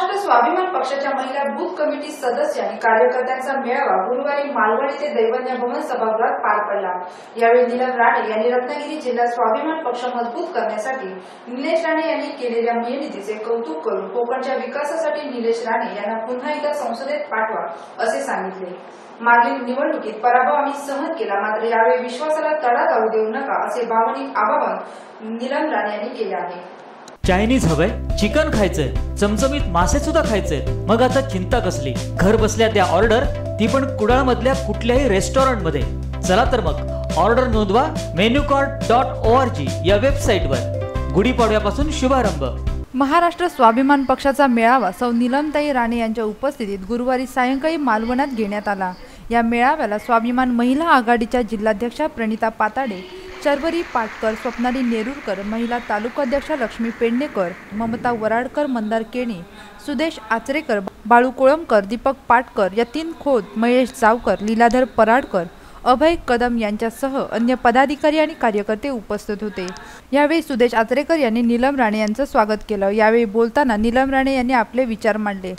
महाराष्ट्र स्वाभिमान पक्षाच्या महिला booth committee सदस्य आणि कार्यकर्त्यांचा मेळावा गुरुवारी मालवण येथे दैवन्य भवन सभागृहात पार पडला. यावेळी नीलम राणे यांनी रत्नागिरी जिल्हा स्वाभिमान पक्ष मजबूत करण्यासाठी निलेश राणे यांनी केलेल्या मेहनतीचे कौतुक करून कोकणच्या विकासासाठी निलेश राणे यांना पुन्हा एकदा संसदेत पाठवा असे सांगितले. मागील निवडणुकीत पराभव आम्ही सहन केला मात्र यावेळी विश्वासाला तडा जाऊ देऊ नका असे भावनिक आवाहन नीलम राणे यांनी केले आहे. चायनीज हवंय चिकन खायचंय चमचमीत मासे सुद्धा खायचंय मग आता चिंता कसली? घर बसल्या त्या ऑर्डर ती पण कुडाळ मधल्या कुठल्याही रेस्टॉरंटमध्ये चला तर मग ऑर्डर नोंदवा menu card dot O R G या वेबसाईटवर. गुढीपाडव्यापासून शुभारंभ. महाराष्ट्र स्वाभिमान पक्षाचा मेळावा सौ नीलमताई राणे यांच्या उपस्थितीत गुरुवारी सायंकाळी मालवणात घेण्यात आला. या मेळाव्याला स्वाभिमान महिला आघाडीच्या जिल्हाध्यक्षा प्रणिता पाताडे चरवरी पाटकर स्वप्नाली नेरुरकर महिला तालुकाध्यक्षा लक्ष्मी पेडणेकर ममता वराडकर मंदार केणी सुदेश आचरेकर बाळू कोळंबकर दीपक पाटकर यतीन खोत महेश जावकर लीलाधर पराडकर अभय कदम यांच्यासह अन्य पदाधिकारी आणि कार्यकर्ते उपस्थित होते. यावेळी सुदेश आचरेकर यांनी नीलम राणे यांचं स्वागत केलं. यावेळी बोलताना नीलम राणे यांनी आपले विचार मांडले.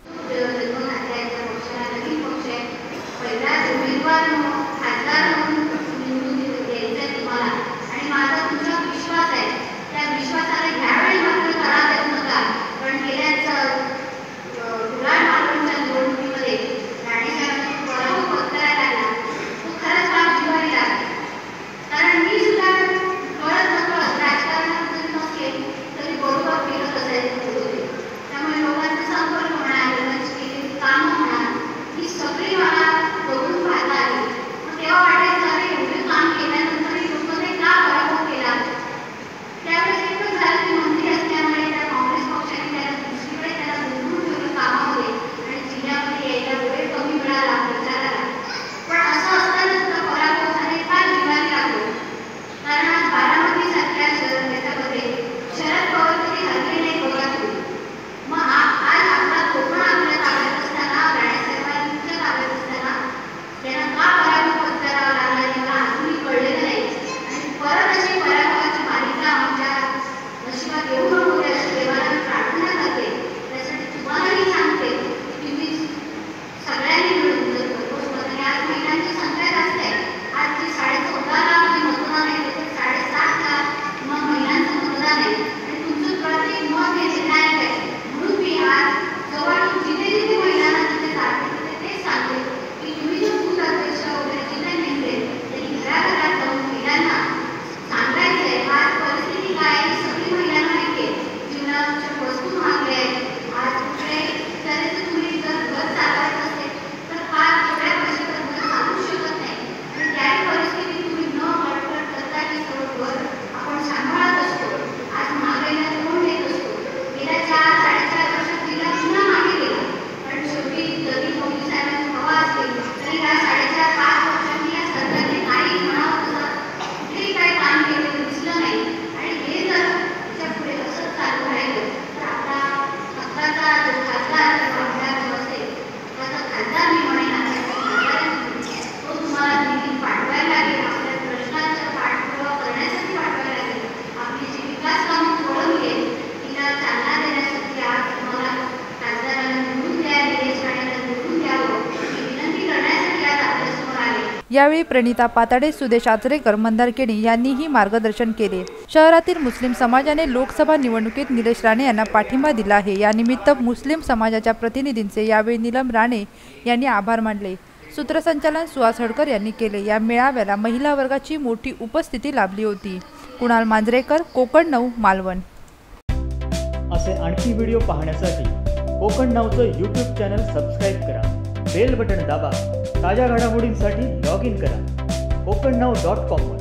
यावेळी प्रणिता पाताडे सुदेश आचरेकर मंदारकेणी यांनीही मार्गदर्शन केले. शहरातील मुस्लिम समाजाने लोकसभा निवडणुकीत निलेश राणे यांना पाठिंबा दिला आहे. यानिमित्त मुस्लिम समाजाच्या प्रतिनिधींचे यावेळी निलम राणे यांनी आभार मानले. सूत्रसंचालन सुहास हडकर यांनी केले. या मेळाव्याला महिला वर्गाची मोठी उपस्थिती लाभली होती. कुणाल मांजरेकर कोकण नऊ मालवण. असे आणखी व्हिडिओ पाहण्यासाठी कोकण नऊचं यूट्यूब चॅनल सबस्क्राईब करा. बेल बटन दाबा. ताज्या घडामोडींसाठी लॉग इन करा. कोकण नाव डॉट कॉमवर